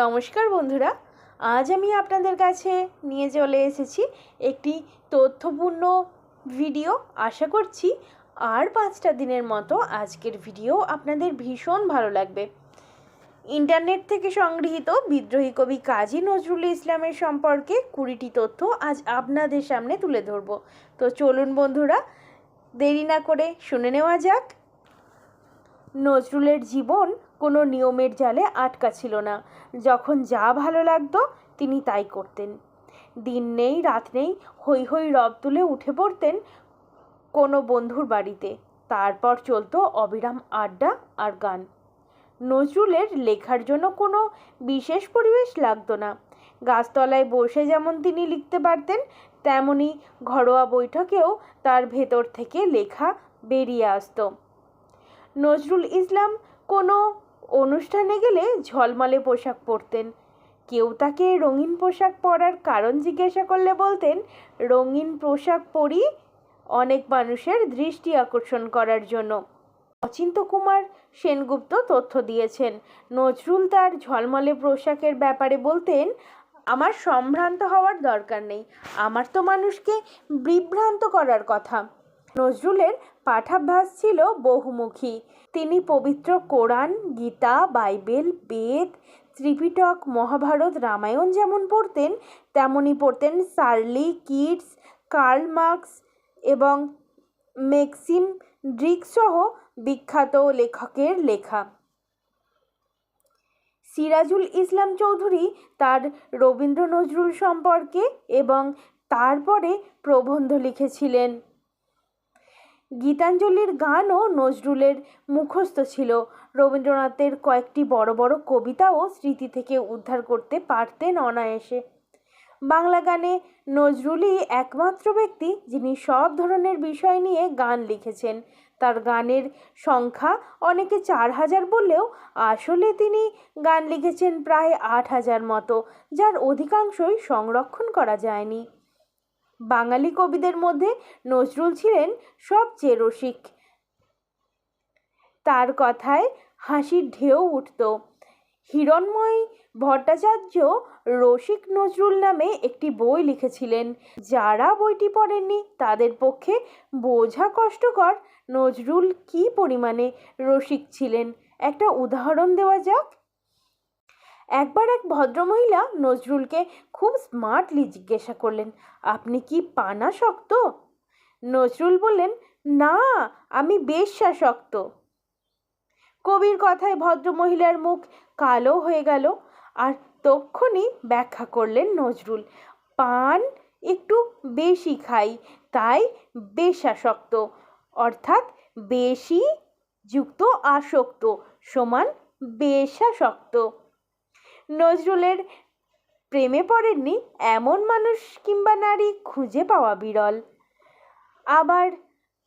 নমস্কার বন্ধুরা, আজ আমি আপনাদের কাছে নিয়ে চলে এসেছি একটি তথ্যপূর্ণ ভিডিও। আশা করছি আর পাঁচটা দিনের মতো আজকের ভিডিও আপনাদের ভীষণ ভালো লাগবে। ইন্টারনেট থেকে সংগৃহীত বিদ্রোহী কবি কাজী নজরুল ইসলামের সম্পর্কে কুড়িটি তথ্য আজ আপনাদের সামনে তুলে ধরব। তো চলুন বন্ধুরা, দেরি না করে শুনে নেওয়া যাক। নজরুলের জীবন কোনো নিয়মের জালে আটকা ছিল না। যখন যা ভালো লাগতো, তিনি তাই করতেন। দিন নেই, রাত নেই, হৈ হৈ রব তুলে উঠে পড়তেন কোনো বন্ধুর বাড়িতে। তারপর চলতো অবিরাম আড্ডা আর গান। নজরুলের লেখার জন্য কোনো বিশেষ পরিবেশ লাগতো না। গাছতলায় বসে যেমন তিনি লিখতে পারতেন, তেমনি ঘরোয়া বৈঠকেও তার ভেতর থেকে লেখা বেরিয়ে আসত। নজরুল ইসলাম কোনো অনুষ্ঠানে গেলে ঝলমলে পোশাক পরতেন। কেউ তাকে রঙিন পোশাক পরার কারণ জিজ্ঞাসা করলে বলতেন, রঙিন পোশাক পরি, অনেক মানুষের দৃষ্টি আকর্ষণ করার জন্য। অচিন্ত কুমার সেনগুপ্ত তথ্য দিয়েছেন। নজরুল তার ঝলমলে পোশাকের ব্যাপারে বলতেন, আমার সম্ভ্রান্ত হওয়ার দরকার নেই। আমার তো মানুষকে বিভ্রান্ত করার কথা। নজরুলের পাঠাভ্যাস ছিল বহুমুখী। তিনি পবিত্র কোরআন, গীতা, বাইবেল, বেদ, ত্রিপিটক, মহাভারত, রামায়ণ যেমন পড়তেন তেমনই পড়তেন সার্লি কিডস কার্ল মার্কস এবং মেক্সিম ড্রিকসহ বিখ্যাত লেখকের লেখা। সিরাজুল ইসলাম চৌধুরী তার রবীন্দ্র নজরুল সম্পর্কে এবং তারপরে প্রবন্ধ লিখেছিলেন। গীতাঞ্জলির গানও নজরুলের মুখস্থ ছিল। রবীন্দ্রনাথের কয়েকটি বড় বড় কবিতাও স্মৃতি থেকে উদ্ধার করতে পারতেন অনায়াসে। বাংলা গানে নজরুলই একমাত্র ব্যক্তি যিনি সব ধরনের বিষয় নিয়ে গান লিখেছেন। তার গানের সংখ্যা অনেকে চার হাজার বললেও আসলে তিনি গান লিখেছেন প্রায় আট হাজার মতো, যার অধিকাংশই সংরক্ষণ করা যায়নি। বাঙালি কবিদের মধ্যে নজরুল ছিলেন সবচেয়ে রসিক। তার কথায় হাসির ঢেউ উঠত। হিরণময় ভট্টাচার্য রসিক নজরুল নামে একটি বই লিখেছিলেন। যারা বইটি পড়েননি, তাদের পক্ষে বোঝা কষ্টকর নজরুল কী পরিমাণে রসিক ছিলেন? একটা উদাহরণ দেওয়া যাক। একবার এক ভদ্রমহিলা নজরুলকে খুব স্মার্টলি জিজ্ঞাসা করলেন, আপনি কি পানা শক্ত? নজরুল বললেন, না, আমি বেশ্যা শক্ত। কবির কথায় ভদ্রমহিলার মুখ কালো হয়ে গেল আর তক্ষণই ব্যাখ্যা করলেন নজরুল, পান একটু বেশি খাই, তাই বেশাসক্ত অর্থাৎ বেশি যুক্ত আসক্ত সমান বেশাসক্ত নজরুলের প্রেমে পড়েননি এমন মানুষ কিংবা নারী খুঁজে পাওয়া বিরল। আবার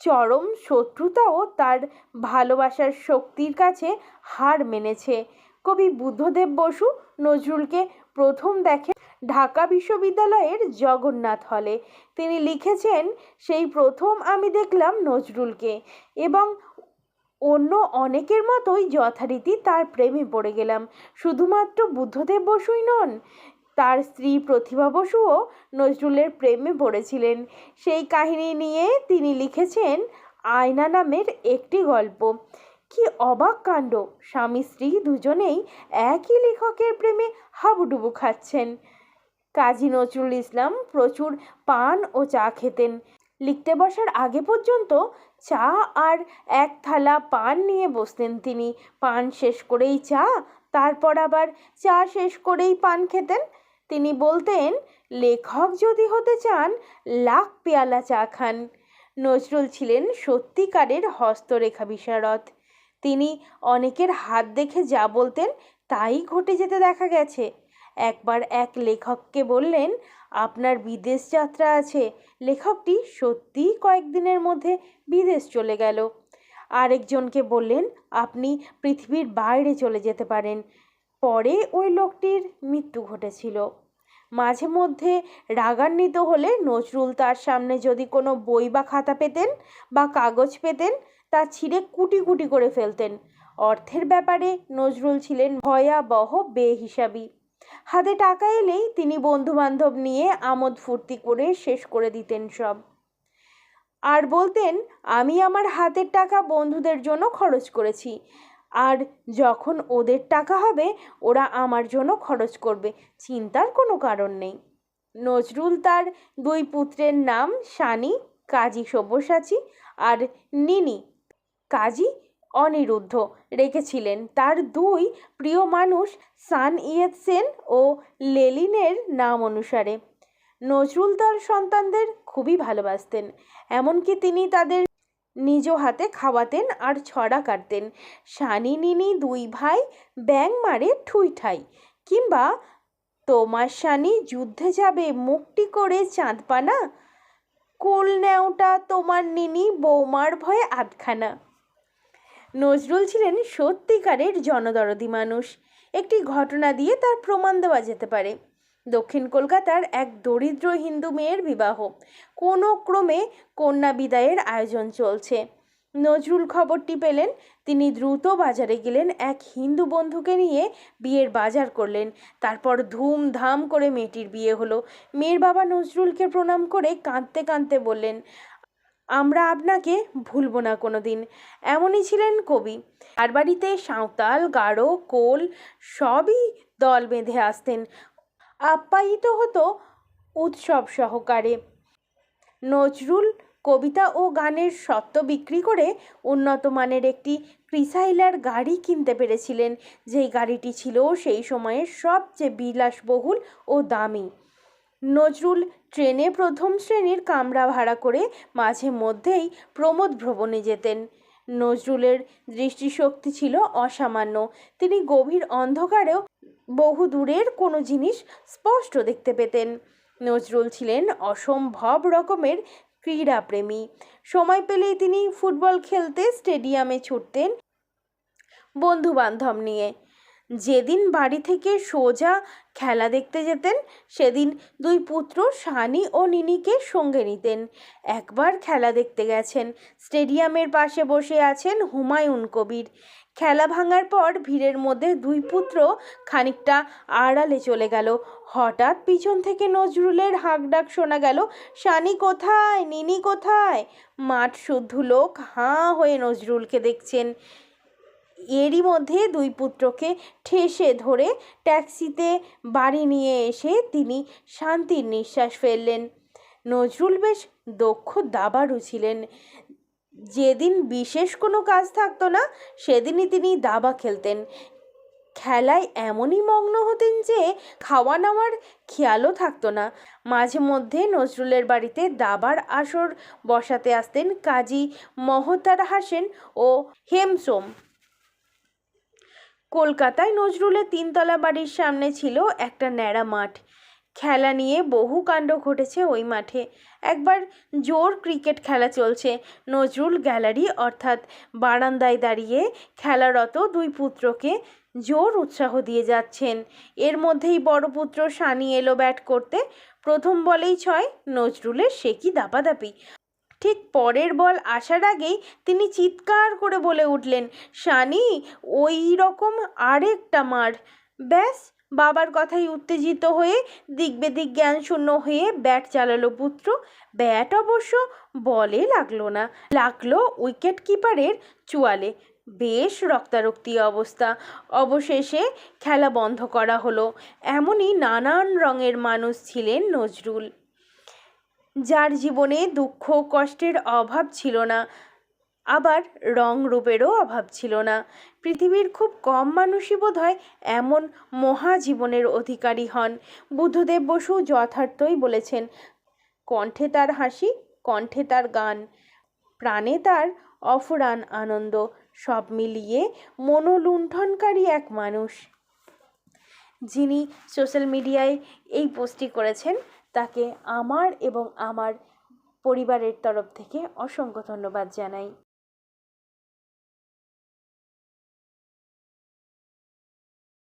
চরম শত্রুতাও তার ভালোবাসার শক্তির কাছে হার মেনেছে। কবি বুদ্ধদেব বসু নজরুলকে প্রথম দেখে ঢাকা বিশ্ববিদ্যালয়ের জগন্নাথ হলে। তিনি লিখেছেন, সেই প্রথম আমি দেখলাম নজরুলকে এবং অন্য অনেকের মতোই যথারীতি তার প্রেমে পড়ে গেলাম। শুধুমাত্র বুদ্ধদেব বসুই নন, তার স্ত্রী প্রতিভা বসুও নজরুলের প্রেমে পড়েছিলেন। সেই কাহিনী নিয়ে তিনি লিখেছেন আয়না নামের একটি গল্প। কি অবাক কাণ্ড, স্বামী স্ত্রী দুজনেই একই লেখকের প্রেমে হাবুডুবু খাচ্ছেন। কাজী নজরুল ইসলাম প্রচুর পান ও চা খেতেন। লিখতে বসার আগে পর্যন্ত চা আর এক থালা পান নিয়ে বসতেন তিনি। পান শেষ করেই চা, তারপর আবার চা শেষ করেই পান খেতেন। তিনি বলতেন, লেখক যদি হতে চান, লাখ পেয়ালা চা খান। নজরুল ছিলেন সত্যিকারের হস্তরেখা বিশারদ। তিনি অনেকের হাত দেখে যা বলতেন, তাই ঘটে যেতে দেখা গেছে। একবার এক লেখককে বললেন, আপনার বিদেশ যাত্রা আছে। লেখকটি সত্যিই কয়েকদিনের মধ্যে বিদেশ চলে গেল। আরেকজনকে বললেন, আপনি পৃথিবীর বাইরে চলে যেতে পারেন। পরে ওই লোকটির মৃত্যু ঘটেছিল। মাঝে মধ্যে রাগান্বিত হলে নজরুল তার সামনে যদি কোনো বই বা খাতা পেতেন বা কাগজ পেতেন, তা ছিঁড়ে কুটি কুটি করে ফেলতেন। অর্থের ব্যাপারে নজরুল ছিলেন ভয়াবহ বেহিসাবি। হাতে টাকা এলেই তিনি বন্ধুবান্ধব নিয়ে আমোদ ফুর্তি করে শেষ করে দিতেন সব। আর বলতেন, আমি আমার হাতের টাকা বন্ধুদের জন্য খরচ করেছি। আর যখন ওদের টাকা হবে, ওরা আমার জন্য খরচ করবে। চিন্তার কোনো কারণ নেই। নজরুল তার দুই পুত্রের নাম সানি, কাজী সব্যসাচী আর নিনি। কাজী অনিরুদ্ধ রেখেছিলেন। তার দুই প্রিয় মানুষ সান ইয়েত সেন ও লেলিনের নাম অনুসারে। নজরুল তার সন্তানদের খুবই ভালোবাসতেন, এমনকি তিনি তাদের নিজ হাতে খাওয়াতেন আর ছড়া কাটতেন। সানি নিনি দুই ভাই ব্যাং মারে ঠুই ঠাই, কিংবা তোমার সানি যুদ্ধে যাবে মুক্তি করে চাঁদপানা কুল নেওটা তোমার নিনি বৌমার ভয়ে আধখানা। নজরুল ছিলেন সত্যিকারের জনদরদি মানুষ। একটি ঘটনা দিয়ে তার প্রমাণ দেওয়া যেতে পারে। দক্ষিণ কলকাতার এক দরিদ্র হিন্দু মেয়ের বিবাহ। কোনো ক্রমে কন্যা বিদায়ের আয়োজন চলছে। নজরুল খবরটি পেলেন, তিনি দ্রুত বাজারে গেলেন, এক হিন্দু বন্ধুকে নিয়ে বিয়ের বাজার করলেন। তারপর ধুমধাম করে মেয়েটির বিয়ে হলো। মেয়ের বাবা নজরুলকে প্রণাম করে কাঁদতে কাঁদতে বললেন আমরা আপনাকে ভুলব না কোনো দিন এমনই ছিলেন কবি। আর বাড়িতে সাঁওতাল গাঢ় কোল সবই দল বেঁধে আসতেন। আপ্যায়িত হতো উৎসব সহকারে। নজরুল কবিতা ও গানের সত্ত্ব বিক্রি করে উন্নত মানের একটি ক্রিসাইলার গাড়ি কিনতে পেরেছিলেন। যেই গাড়িটি ছিল সেই সময়ের সবচেয়ে বিলাসবহুল ও দামি। নজরুল ট্রেনে প্রথম শ্রেণির কামরা ভাড়া করে মাঝে মধ্যেই প্রমোদ ভ্রমণে যেতেন। নজরুলের দৃষ্টিশক্তি ছিল অসামান্য। তিনি গভীর অন্ধকারেও বহু দূরের কোনো জিনিস স্পষ্ট দেখতে পেতেন। নজরুল ছিলেন অসম্ভব রকমের ক্রীড়াপ্রেমী। সময় পেলেই তিনি ফুটবল খেলতে স্টেডিয়ামে ছুটতেন বন্ধু বান্ধব নিয়ে। যেদিন বাড়ি থেকে সোজা খেলা দেখতে যেতেন, সেদিন দুই পুত্র সানি ও নিনিকে সঙ্গে নিতেন। একবার খেলা দেখতে গেছেন, স্টেডিয়ামের পাশে বসে আছেন হুমায়ুন কবির। খেলা ভাঙার পর ভিড়ের মধ্যে দুই পুত্র খানিকটা আড়ালে চলে গেল। হঠাৎ পিছন থেকে নজরুলের হাঁকডাক শোনা গেল সানি কোথায়? নিনি কোথায়? মাঠ শুদ্ধ লোক হাঁ হয়ে নজরুলকে দেখছেন। এরই মধ্যে দুই পুত্রকে ঠেসে ধরে ট্যাক্সিতে বাড়ি নিয়ে এসে তিনি শান্তির নিঃশ্বাস ফেললেন। নজরুল বেশ দক্ষ দাবারু ছিলেন। যেদিন বিশেষ কোনো কাজ থাকতো না, সেদিনই তিনি দাবা খেলতেন। খেলায় এমনই মগ্ন হতেন যে খাওয়া নাওয়ার খেয়ালও থাকতো না। মাঝে মধ্যে নজরুলের বাড়িতে দাবার আসর বসাতে আসতেন কাজী মহতার হাসেন ও হেমসোম কলকাতায় নজরুলের তিনতলা বাড়ির সামনে ছিল একটা ন্যাড়া মাঠ। খেলা নিয়ে বহু কাণ্ড ঘটেছে ওই মাঠে। একবার জোর ক্রিকেট খেলা চলছে। নজরুল গ্যালারি অর্থাৎ বারান্দায় দাঁড়িয়ে খেলারত দুই পুত্রকে জোর উৎসাহ দিয়ে যাচ্ছেন। এর মধ্যেই বড় পুত্র সানি এলো ব্যাট করতে। প্রথম বলেই ছয়, নজরুলের সে কি দাপাদাপি? ঠিক পরের বল আসার আগেই তিনি চিৎকার করে বলে উঠলেন সানি ওই রকম আরেকটা মার। ব্যাস, বাবার কথাই উত্তেজিত হয়ে দিক বেদিক জ্ঞান শূন্য হয়ে ব্যাট চালালো পুত্র। ব্যাট অবশ্য বলে লাগল না, লাগল উইকেট কিপারের চুয়ালে। বেশ রক্তারক্তি অবস্থা। অবশেষে খেলা বন্ধ করা হলো। এমনই নানান রঙের মানুষ ছিলেন নজরুল। যার জীবনে দুঃখ কষ্টের অভাব ছিল না, আবার রং রূপেরও অভাব ছিল না। পৃথিবীর খুব কম মানুষই বোধ হয় এমন মহাজীবনের অধিকারী হন। বুদ্ধদেব বসু যথার্থই বলেছেন, কণ্ঠে তার হাসি, কণ্ঠে তার গান, প্রাণে তার অফুরান আনন্দ, সব মিলিয়ে মনোলুণ্ঠনকারী এক মানুষ। যিনি সোশ্যাল মিডিয়ায় এই পোস্টটি করেছেন তাকে আমার এবং আমার পরিবারের তরফ থেকে অসংখ্য ধন্যবাদ জানাই।